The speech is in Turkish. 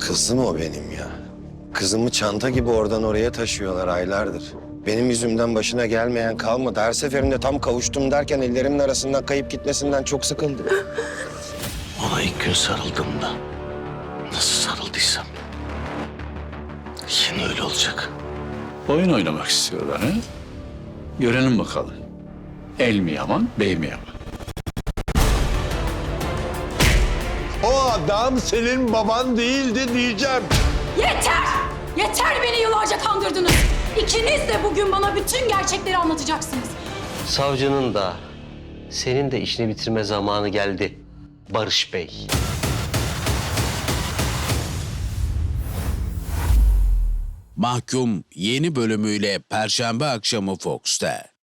Kızım o benim ya. Kızımı çanta gibi oradan oraya taşıyorlar aylardır. Benim yüzümden başına gelmeyen kalmadı. Her seferinde tam kavuştum derken ellerimin arasından kayıp gitmesinden çok sıkıldım. Ona ilk gün sarıldığımda nasıl sarıldıysam şimdi öyle olacak. Oyun oynamak istiyorlar ha? Görelim bakalım. El mi yaman, bey mi yaman? O adam senin baban değildi diyeceğim. Yeter! Yeter beni yıllarca kandırdınız. İkiniz de bugün bana bütün gerçekleri anlatacaksınız. Savcının da senin de işini bitirme zamanı geldi Barış Bey. Mahkum yeni bölümüyle Perşembe akşamı Fox'ta.